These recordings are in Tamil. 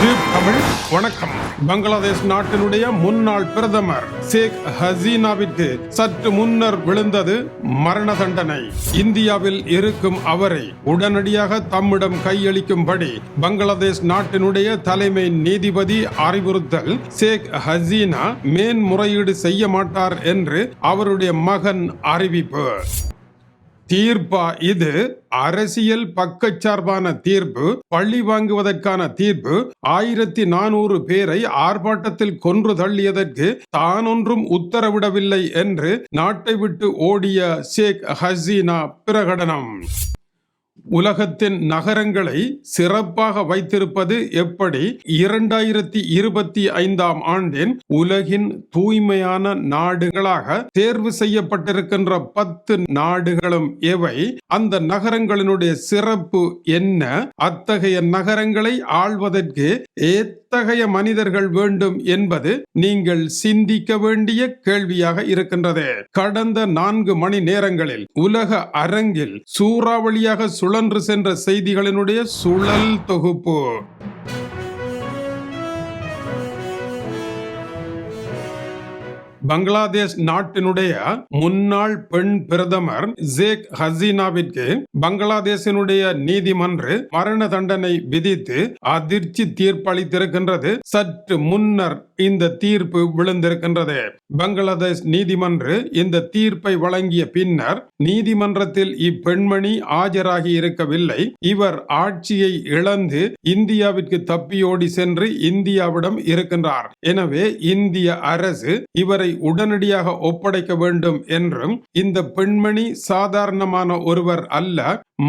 தமிழ் வணக்கம். பங்களாதேஷ் நாட்டினுடைய முன்னாள் பிரதமர் ஷேக் ஹசீனாவிற்கு சற்று முன்னர் விழுந்தது மரண தண்டனை. இந்தியாவில் இருக்கும் அவரை உடனடியாக தம்மிடம் கையளிக்கும்படி பங்களாதேஷ் நாட்டினுடைய தலைமை நீதிபதி அறிவுறுத்தல் ஷேக் ஹசீனா மேன்முறையீடு செய்ய மாட்டார் என்று அவருடைய மகன் அறிவிப்பு. தீர்ப்பா? இது அரசியல் பக்கச்சார்பான தீர்ப்பு. பள்ளி வாங்குவதற்கான தீர்ப்பு. ஆயிரத்தி நானூறு பேரை ஆர்ப்பாட்டத்தில் கொன்று தள்ளியதற்கு தானொன்றும் உத்தரவிடவில்லை என்று நாட்டை விட்டு ஓடிய ஷேக் ஹசீனா பிரகடனம். உலகத்தின் நகரங்களை சிறப்பாக வைத்திருப்பது எப்படி? இரண்டாயிரத்தி இருபத்தி ஐந்தாம் ஆண்டின் உலகின் தூய்மையான நாடுகளாக தேர்வு செய்யப்பட்டிருக்கின்ற பத்து நாடுகளும் எவை? அந்த நகரங்களினுடைய சிறப்பு என்ன? அத்தகைய நகரங்களை ஆள்வதற்கு ஏ எத்தகைய மனிதர்கள் வேண்டும் என்பது நீங்கள் சிந்திக்க வேண்டிய கேள்வியாக இருக்கின்றது. கடந்த நான்கு மணி நேரங்களில் உலக அரங்கில் சூறாவளியாக சுழன்று சென்ற செய்திகளினுடைய சுழல் தொகுப்பு. பங்களாதேஷ் நாட்டினுடைய முன்னாள் பெண் பிரதமர் ஜேக் ஹசீனாவிற்கு பங்களாதேஷினுடைய நீதிமன்று மரண தண்டனை விதித்து அதிர்ச்சி தீர்ப்பளித்திருக்கின்றது. சற்று முன்னர் இந்த தீர்ப்பு விழுந்திருக்கின்றது. பங்களாதேஷ் நீதிமன்று இந்த தீர்ப்பை வழங்கிய பின்னர் நீதிமன்றத்தில் இப்பெண்மணி ஆஜராகி இருக்கவில்லை. இவர் ஆட்சியை இழந்து இந்தியாவிற்கு தப்பியோடி சென்று இந்தியாவிடம் இருக்கின்றார். எனவே இந்திய அரசு இவரை உடனடியாக ஒப்படைக்க வேண்டும் என்றும் இந்த பெண்மணி சாதாரணமான ஒருவர் அல்ல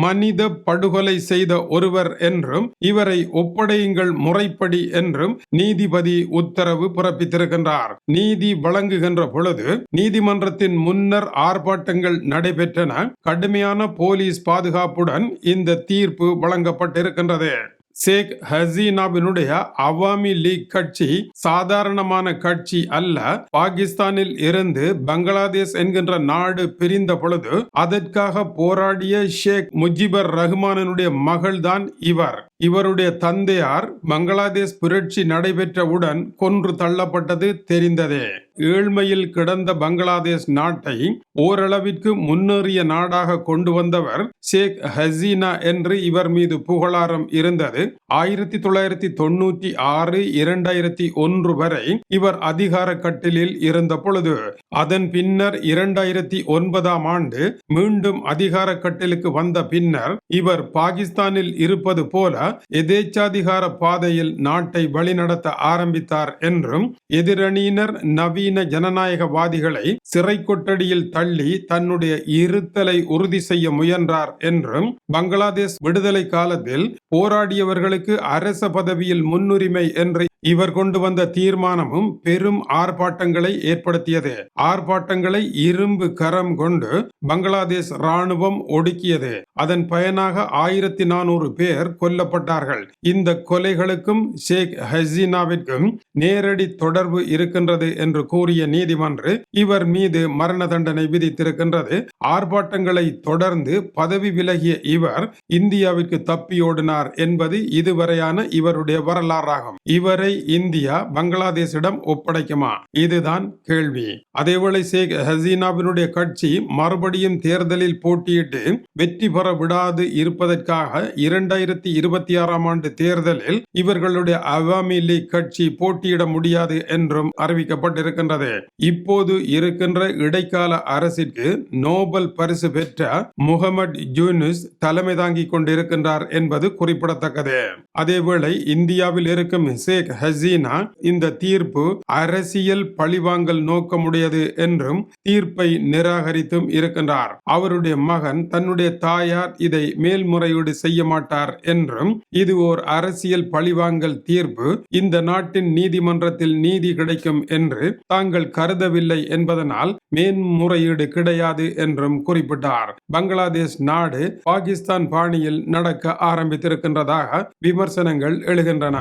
மனித படுகொலை செய்த ஒருவர் என்றும் இவரை ஒப்படையுங்கள் முறைப்படி என்றும் நீதிபதி உத்தரவு பிறப்பித்திருக்கின்றார். நீதி வழங்குகின்ற பொழுது நீதிமன்றத்தின் முன்னர் ஆர்ப்பாட்டங்கள் நடைபெற்றன. கடுமையான போலீஸ் பாதுகாப்புடன் இந்த தீர்ப்பு வழங்கப்பட்டிருக்கின்றது. ஷேக் ஹசீனாவினுடைய அவாமி லீக் கட்சி சாதாரணமான கட்சி அல்ல. பாகிஸ்தானில் இருந்து பங்களாதேஷ் என்கின்ற நாடு பிரிந்த பொழுது அதற்காக போராடிய ஷேக் முஜிபர் ரஹ்மானனுடைய மகள்தான் இவர். இவருடைய தந்தையார் பங்களாதேஷ் புரட்சி நடைபெற்றவுடன் கொன்று தள்ளப்பட்டது தெரிந்ததே. ஏழ்மையில் கிடந்த பங்களாதேஷ் நாட்டை ஓரளவிற்கு முன்னேறிய நாடாக கொண்டு வந்தவர் ஷேக் ஹசீனா என்று இவர் மீது புகழாரம் இருந்தது. ஆயிரத்தி தொள்ளாயிரத்தி தொண்ணூற்றி ஆறு இரண்டாயிரத்தி ஒன்று ஒன்று வரை இவர் அதிகார கட்டிலில் இருந்த பொழுது அதன் பின்னர் இரண்டாயிரத்தி ஒன்பதாம் ஆண்டு மீண்டும் அதிகார கட்டிலுக்கு வந்த பின்னர் இவர் பாகிஸ்தானில் இருப்பது போல எதேச்சாதிகார பாதையில் நாட்டை வழிநடத்த ஆரம்பித்தார் என்றும் எதிரணியினர் நவீன ஜனநாயகவாதிகளை சிறை கொட்டடியில் தள்ளி தன்னுடைய இருத்தலை உறுதி செய்ய முயன்றார் என்றும் பங்களாதேஷ் விடுதலை காலத்தில் போராடியவர்களுக்கு அரச பதவியில் முன்னுரிமை என்று இவர் கொண்டு வந்த தீர்மானமும் பெரும் ஆர்ப்பாட்டங்களை ஏற்படுத்தியது. ஆர்ப்பாட்டங்களை இரும்பு கரம் கொண்டு பங்களாதேஷ் ராணுவம் ஒடுக்கியது. அதன் பயனாக ஆயிரத்தி நானூறு பேர் கொல்லப்பட்டார்கள். இந்த கொலைகளுக்கும் ஷேக் ஹசீனாவிற்கும் நேரடி தொடர்பு இருக்கின்றது என்று கூறிய நீதிமன்று இவர் மீது மரண தண்டனை விதித்திருக்கின்றது. ஆர்ப்பாட்டங்களை தொடர்ந்து பதவி விலகிய இவர் இந்தியாவிற்கு தப்பியோடினார் என்பது இதுவரையான இவருடைய வரலாறாகும். இவரை இந்தியா பங்களாதேஷிடம் ஒப்படைக்குமா? இதுதான் கேள்வி. அதேவேளை ஷேக் ஹசீனாவினுடைய கட்சி மறுபடியும் தேர்தலில் போட்டியிட்டு வெற்றி பெற விடாது இருப்பதற்காக இரண்டாயிரத்தி இருபத்தி ஆறாம் ஆண்டு தேர்தலில் இவர்களுடைய அவாமி லீக் கட்சி போட்டியிட முடியாது என்றும் அறிவிக்கப்பட்டிருக்கின்றது. இப்போது இருக்கின்ற இடைக்கால அரசிற்கு நோபல் பரிசு பெற்ற முகமது ஜூனிஸ் தலைமை தாங்கிக் கொண்டிருக்கின்றார் என்பது குறிப்பிடத்தக்கது. அதேவேளை இந்தியாவில் இருக்கும் ஷேக் ஹசீனா இந்த தீர்ப்பு அரசியல் பழிவாங்கல் நோக்கமுடையது என்றும் தீர்ப்பை நிராகரித்தும் இருக்கின்றார். அவருடைய மகன் தன்னுடைய தாயார் இதை மேல்முறையீடு செய்ய மாட்டார் என்றும் இது ஓர் அரசியல் பழிவாங்கல் தீர்ப்பு இந்த நாட்டின் நீதிமன்றத்தில் நீதி கிடைக்கும் என்று தாங்கள் கருதவில்லை என்பதனால் மேன்முறையீடு கிடையாது என்றும் குறிப்பிட்டார். பங்களாதேஷ் நாடு பாகிஸ்தான் பாணியில் நடக்க ஆரம்பித்திருக்கின்றதாக விமர்சனங்கள் எழுகின்றன.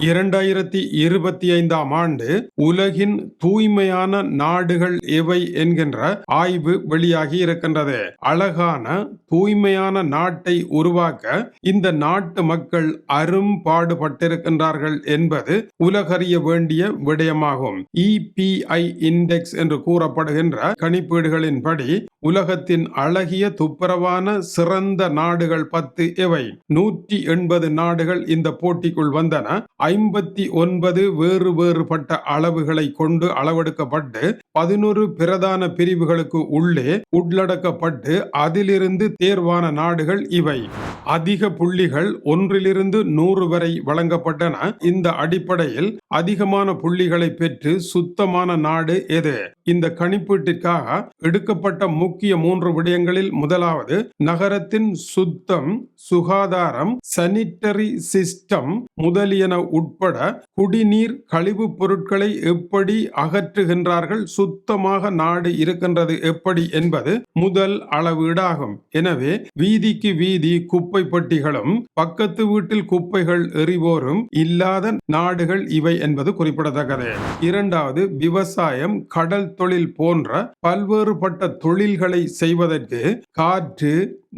இரண்டாயிரம் இரண்டாயிரத்தி இருபத்தி ஐந்தாம் ஆண்டு உலகின் தூய்மையான நாடுகள் எவை என்கின்ற ஆய்வு வெளியாகி இருக்கின்றது. அழகான தூய்மையான நாட்டை உருவாக்க இந்த நாட்டு மக்கள் அரும்பாடுபட்டிருக்கின்றார்கள் என்பது உலகறிய வேண்டிய விடயமாகும். இபிஐ இண்டெக்ஸ் என்று கூறப்படுகின்ற கணிப்பீடுகளின்படி உலகத்தின் அழகிய துப்புரவான சிறந்த நாடுகள் பத்து எவை நூற்றி எண்பது நாடுகள் இந்த போட்டிக்குள் வந்தன. ஐம்பத்தி ஒன்பது வேறு வேறுபட்ட அளவுகளை கொண்டு அளவெடுக்கப்பட்டு பதினொரு பிரதான பிரிவுகளுக்கு உள்ளே உள்ளடக்கப்பட்டு அதிலிருந்து தேர்வான நாடுகள் இவை. அதிக புள்ளிகள் ஒன்றிலிருந்து நூறு வரை வழங்கப்பட்டன. இந்த அடிப்படையில் அதிகமான புள்ளிகளை பெற்று சுத்தமான நாடு எது? இந்த கணிப்பீட்டிற்காக எடுக்கப்பட்ட முக்கிய மூன்று விடயங்களில் முதலாவது நகரத்தின் சுத்தம் சுகாதாரம் சனிட்டரி சிஸ்டம் முதலியன உட்பட குடிநீர் கழிவுப் பொருட்களை எப்படி அகற்றுகின்றார்கள்? சுத்தமாக நாடு இருக்கின்றது எப்படி என்பது முதல் அளவீடாகும். எனவே வீதிக்கு வீதி குப்பை பட்டிகளும் பக்கத்து வீட்டில் குப்பைகள் எறிவோரும் இல்லாத நாடுகள் இவை என்பது குறிப்பிடத்தக்கது. இரண்டாவது விவசாயம் கடல் தொழில் போன்ற பல்வேறுபட்ட தொழில்களை செய்வதற்கு காற்று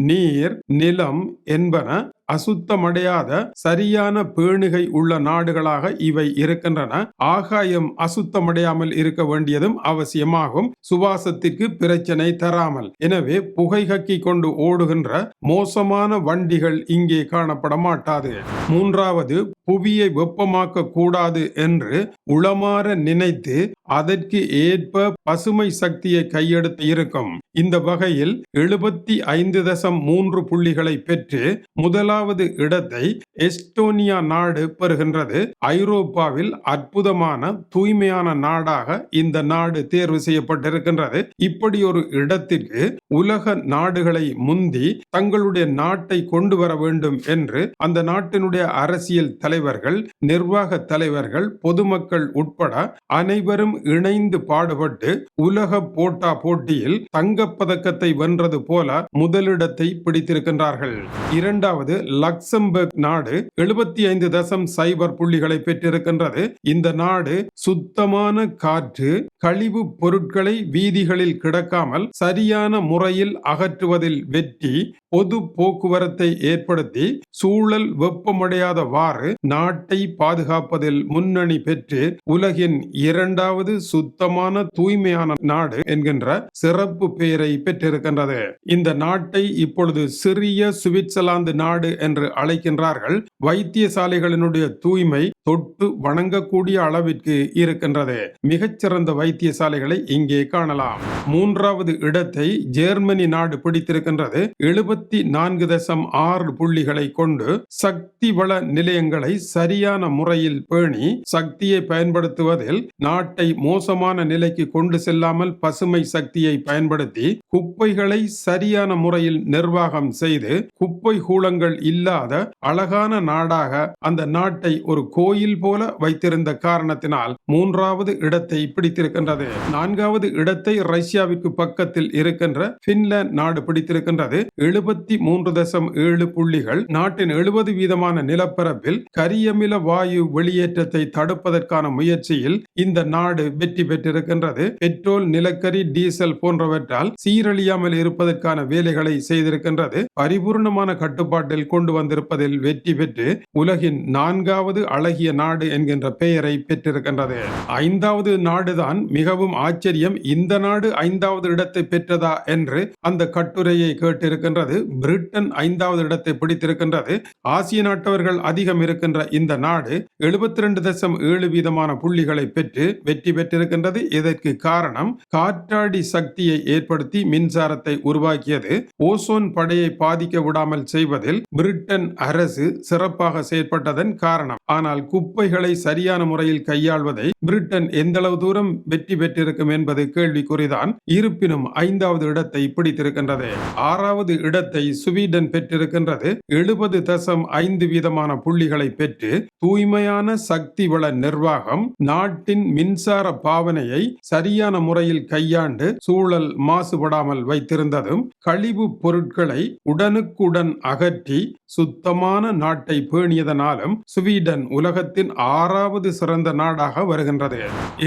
நீர் நிலம் என்பன அசுத்தமடையாத சரியான பேணுகை உள்ள நாடுகளாக இவை இருக்கின்றன. ஆகாயம் அசுத்தமடையாமல் இருக்க வேண்டியதும் அவசியமாகும். சுவாசத்திற்கு பிரச்சனை தராமல். எனவே புகை கக்கி கொண்டு ஓடுகின்ற மோசமான வண்டிகள் இங்கே காணப்பட மாட்டாது மூன்றாவது புவியை வெப்பமாக்க கூடாது என்று உளமாற நினைத்து அதற்கு ஏற்ப பசுமை சக்தியை கையெடுத்து இருக்கும். இந்த வகையில் எழுபத்தி ஐந்து தசம் மூன்று புள்ளிகளை பெற்று முதலாவது இடத்தை எஸ்டோனியா நாடு பெறுகின்றது. ஐரோப்பாவில் அற்புதமான தூய்மையான நாடாக இந்த நாடு தேர்வு செய்யப்பட்டிருக்கின்றது. இப்படி ஒரு இடத்திற்கு உலக நாடுகளை முந்தி தங்களுடைய நாட்டை கொண்டு வர வேண்டும் என்று அந்த நாட்டினுடைய அரசியல் தலைவர்கள் நிர்வாக தலைவர்கள் பொதுமக்கள் உட்பட அனைவரும் இணைந்து பாடுபட்டு உலக போட்டா போட்டியில் தங்கப்பதக்கத்தை வென்றது போல முதலிடத்தை பிடித்திருக்கின்றார்கள். இரண்டாவது லக்சம்பர்க் நாடு எழுபத்தி ஐந்து தசம் சைபர் புள்ளிகளை பெற்றிருக்கின்றது. இந்த நாடு சுத்தமான காற்று கழிவு பொருட்களை வீதிகளில் கிடக்காமல் சரியான முறையில் அகற்றுவதில் வெற்றி பொது போக்குவரத்தை ஏற்படுத்தி சூழல் வெப்பமடையாதவாறு நாட்டை பாதுகாப்பதில் முன்னணி பெற்று உலகின் இரண்டாவது சுத்தமான தூய்மையான நாடு என்கின்ற சிறப்பு பெயரை பெற்றிருக்கின்றது. இந்த நாட்டை இப்பொழுது சிறிய சுவிட்சர்லாந்து நாடு என்று அழைக்கின்றார்கள். வைத்தியசாலைகளினுடைய தூய்மை தொட்டு வணங்கக்கூடிய அளவிற்கு இருக்கின்றது. மிகச்சிறந்த வைத்தியசாலைகளை இங்கே காணலாம். மூன்றாவது இடத்தை ஜெர்மனி நாடு பிடித்திருக்கின்றது. எழுபத்தி நான்கு தசம் ஆறு புள்ளிகளை கொண்டு சக்தி வள நிலையங்களை சரியான முறையில் பேணி சக்தியை பயன்படுத்துவதில் நாட்டை மோசமான நிலைக்கு கொண்டு செல்லாமல் பசுமை சக்தியை பயன்படுத்தி குப்பைகளை சரியான முறையில் நிர்வாகம் செய்து குப்பை கூலங்கள் இல்லாத அழகான நாடாக அந்த நாட்டை ஒரு கோயில் போல வைத்திருந்த காரணத்தினால் மூன்றாவது இடத்தை பிடித்திருக்கின்றது. நான்காவது இடத்தை ரஷ்யாவிற்கு பக்கத்தில் இருக்கின்ற பின்லாந்து நாடு பிடித்திருக்கின்றது. எழுபது எழுபத்தி மூன்று தசம் ஏழு புள்ளிகள் நாட்டின் எழுபது வீதமான நிலப்பரப்பில் கரியமில வாயு வெளியேற்றத்தை தடுப்பதற்கான முயற்சியில் இந்த நாடு வெற்றி பெற்றிருக்கின்றது. பெட்ரோல் நிலக்கரி டீசல் போன்றவற்றால் சீரழியாமல் இருப்பதற்கான வேலைகளை செய்திருக்கின்றது. பரிபூர்ணமான கட்டுப்பாட்டில் கொண்டு வந்திருப்பதில் வெற்றி பெற்று உலகின் நான்காவது அழகிய நாடு என்கின்ற பெயரை பெற்றிருக்கின்றது. ஐந்தாவது நாடுதான் மிகவும் ஆச்சரியம். இந்த நாடு ஐந்தாவது இடத்தை பெற்றதா என்று அந்த கட்டுரையை கேட்டிருக்கின்றது. பிரிட்டன் ஐந்தாவது இடத்தை பிடித்திருக்கின்றது. ஆசிய நாட்டவர்கள் அதிகம் இருக்கின்ற இந்த நாடு எழுபத்தி ரெண்டு தசம் ஏழு வீதமான புள்ளிகளை பெற்று வெற்றி பெற்றிருக்கின்றது. இதற்கு காரணம் காற்றாடி சக்தியை ஏற்படுத்தி மின்சாரத்தை உருவாக்கியது. ஓசோன் படையை பாதிக்க விடாமல் செய்வதில் பிரிட்டன் அரசு சிறப்பாக செயற்பட்டதன் காரணம். ஆனால் குப்பைகளை சரியான முறையில் கையாள்வதை பிரிட்டன் எந்த அளவு தூரம் வெற்றி பெற்றிருக்கும் என்பது கேள்விக்குறிதான். இருப்பினும் ஐந்தாவது இடத்தை பிடித்திருக்கின்றது. ஆறாவது இடத்தை இடத்தை சுவீடன் பெற்றிருக்கின்றது. எழுபது தசம் ஐந்து வீதமான புள்ளிகளை பெற்று தூய்மையான சக்தி வள நிர்வாகம் நாட்டின் மின்சார பாவனையை சரியான முறையில் கையாண்டு சூழல் மாசுபடாமல் வைத்திருந்ததும் கழிவு பொருட்களை உடனுக்குடன் அகற்றி சுத்தமான நாட்டை பேணியதனாலும் சுவீடன் உலகத்தின் ஆறாவது சிறந்த நாடாக வருகின்றது.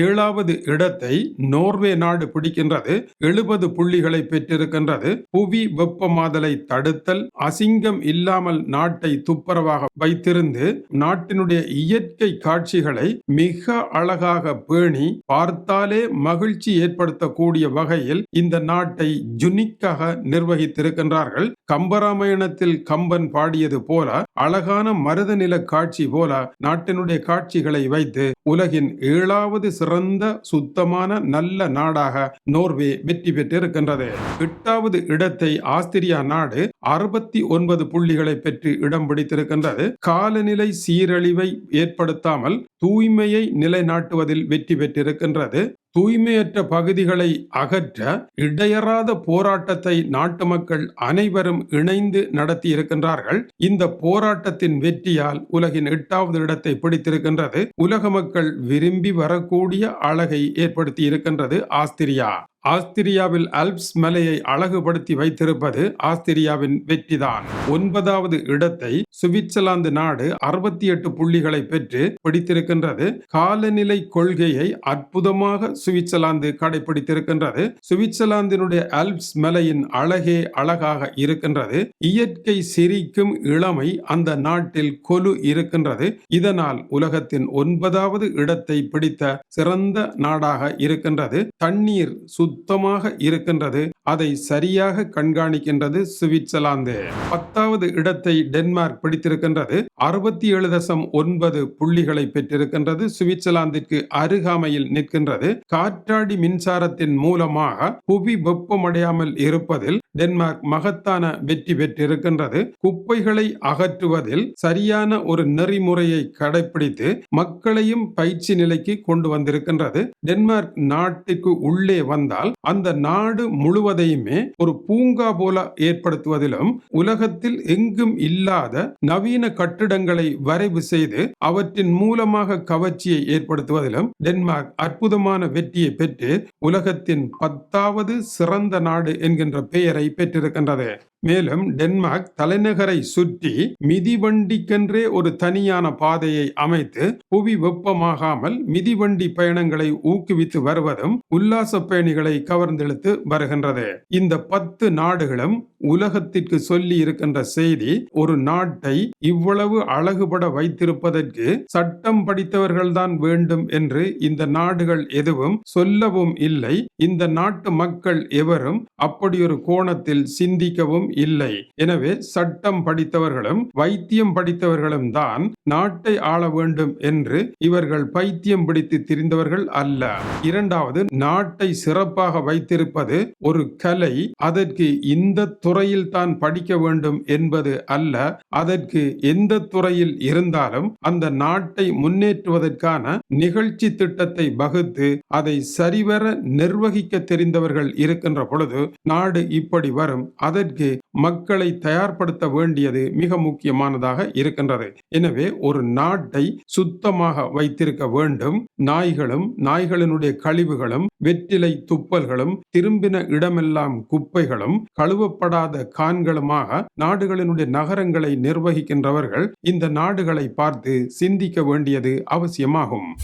ஏழாவது இடத்தை நோர்வே நாடு பிடிக்கின்றது. எழுபது புள்ளிகளை பெற்றிருக்கின்றது. புவி வெப்பமாதல் தடுத்தல் அசிங்கம் இல்லாமல் நாட்டை துப்புரவாக வைத்திருந்து நாட்டினுடைய இயற்கை காட்சிகளை மிக அழகாக பேணி பார்த்தாலே மகிழ்ச்சி ஏற்படுத்தக்கூடிய வகையில் இந்த நாட்டை ஜுனிக்காக நிர்வகித்திருக்கின்றார்கள். கம்பராமாயணத்தில் கம்பன் பாடியது போல அழகான மருத நில காட்சி போல நாட்டினுடைய காட்சிகளை வைத்து உலகின் ஏழாவது சிறந்த சுத்தமான நல்ல நாடாக நோர்வே வெற்றி பெற்றிருக்கின்றது. எட்டாவது இடத்தை ஆஸ்திரியா நாடு அறுபத்தி ஒன்பது புள்ளிகளை பெற்று இடம் பிடித்திருக்கின்றது. காலநிலை சீரழிவை ஏற்படுத்தாமல் தூய்மையை நிலைநாட்டுவதில் வெற்றி பெற்றிருக்கின்றது. தூய்மையற்ற பகுதிகளை அகற்ற இடையறாத போராட்டத்தை நாட்டு மக்கள் அனைவரும் இணைந்து நடத்தி இருக்கின்றார்கள். இந்த போராட்டத்தின் வெற்றியால் உலகின் எட்டாவது இடத்தை பிடித்திருக்கின்றது. உலக மக்கள் விரும்பி வரக்கூடிய அழகை ஏற்படுத்தி இருக்கின்றது ஆஸ்திரியா. ஆஸ்திரியாவில் அல்ப்ஸ் மலையை அழகுபடுத்தி வைத்திருப்பது ஆஸ்திரியாவின் வெற்றிதான். ஒன்பதாவது இடத்தை சுவிட்சர்லாந்து நாடு அறுபத்தி எட்டு புள்ளிகளை பெற்று பிடித்திருக்கின்றது. காலநிலை கொள்கையை அற்புதமாக சுவிட்சர்லாந்து கடைபிடித்திருக்கின்றது. சுவிட்சர்லாந்தினுடைய அல்ப்ஸ் மலையின் அழகே அழகாக இருக்கின்றது. இயற்கை சிரிக்கும் இளமை அந்த நாட்டில் கொலு இருக்கின்றது. இதனால் உலகத்தின் ஒன்பதாவது இடத்தை பிடித்த சிறந்த நாடாக இருக்கின்றது. தண்ணீர் சுத்தமாக இருக்கின்றது. அதை சரியாக கண்காணிக்கின்றது சுவிட்சர்லாந்து. பத்தாவது இடத்தை டென்மார்க் பிடித்திருக்கின்றது. அறுபத்தி ஏழு தசம் ஒன்பது புள்ளிகளை பெற்றிருக்கின்றது. சுவிட்சர்லாந்திற்கு அருகாமையில் நிற்கின்றது. காற்றாடி மின்சாரத்தின் மூலமாக புவி வெப்பமடையாமல் இருப்பதில் டென்மார்க் மகத்தான வெற்றி பெற்றிருக்கின்றது. குப்பைகளை அகற்றுவதில் சரியான ஒரு நெறிமுறையை கடைபிடித்து மக்களையும் பயிற்சி நிலைக்கு கொண்டு வந்திருக்கின்றது. டென்மார்க் நாட்டுக்கு உள்ளே வந்தால் அந்த நாடு முழுவதையுமே ஒரு பூங்கா போல ஏற்படுத்துவதிலும் உலகத்தில் எங்கும் இல்லாத நவீன கட்டிடங்களை வரைவு செய்து அவற்றின் மூலமாக கவர்ச்சியை ஏற்படுத்துவதிலும் டென்மார்க் அற்புதமான வெற்றியை பெற்று உலகத்தின் பத்தாவது சிறந்த நாடு என்கின்ற பெயரை பெற்றிருக்கின்றது. மேலும் டென்மார்க் தலைநகரை சுற்றி மிதிவண்டிக்கென்றே ஒரு தனியான பாதையை அமைத்து புவி வெப்பமாகாமல் மிதிவண்டி பயணங்களை ஊக்குவித்து வருவதும் உல்லாச பயணிகளை கவர்ந்தெழுத்து வருகின்றது. இந்த பத்து நாடுகளும் உலகத்திற்கு சொல்லி இருக்கின்ற செய்தி ஒரு நாட்டை இவ்வளவு அழகுபட வைத்திருப்பதற்கு சட்டம் படித்தவர்கள்தான் வேண்டும் என்று இந்த நாடுகள் எதுவும் சொல்லவும் இல்லை. இந்த நாட்டு மக்கள் எவரும் அப்படி ஒரு கோணத்தில் சிந்திக்கவும் இல்லை. எனவே சட்டம் படித்தவர்களும் வைத்தியம் படித்தவர்களும் தான் நாட்டை ஆள வேண்டும் என்று இவர்கள் பைத்தியம் பிடித்து திரிந்தவர்கள் அல்ல. இரண்டாவது நாட்டை சிறப்பாக வைத்திருப்பது ஒரு கலை. அதற்கு இந்த துறையில் தான் படிக்க வேண்டும் என்பது அல்ல. அதற்கு எந்த துறையில் இருந்தாலும் அந்த நாட்டை முன்னேற்றுவதற்கான நிகழ்ச்சி திட்டத்தை வகுத்து அதை சரிவர நிர்வகிக்க தெரிந்தவர்கள் இருக்கின்ற பொழுது நாடு இப்படி வரும். அதற்கு மக்களை தயார்படுத்த வேண்டியது மிக முக்கியமானதாக இருக்கின்றது. எனவே ஒரு நாட்டை சுத்தமாக வைத்திருக்க வேண்டும். நாய்களும் நாய்களினுடைய கழிவுகளும் வெற்றிலை துப்பல்களும் திரும்பின இடமெல்லாம் குப்பைகளும் கழுவப்படாத கான்களுமாக நாடுகளினுடைய நகரங்களை நிர்வகிக்கின்றவர்கள் இந்த நாடுகளை பார்த்து சிந்திக்க வேண்டியது அவசியமாகும்.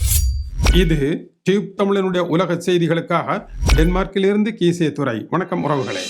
இது டியூப் தமிழனுடைய உலக செய்திகளுக்காக டென்மார்க்கிலிருந்து கீசே துறை வணக்கம் உறவுகளே.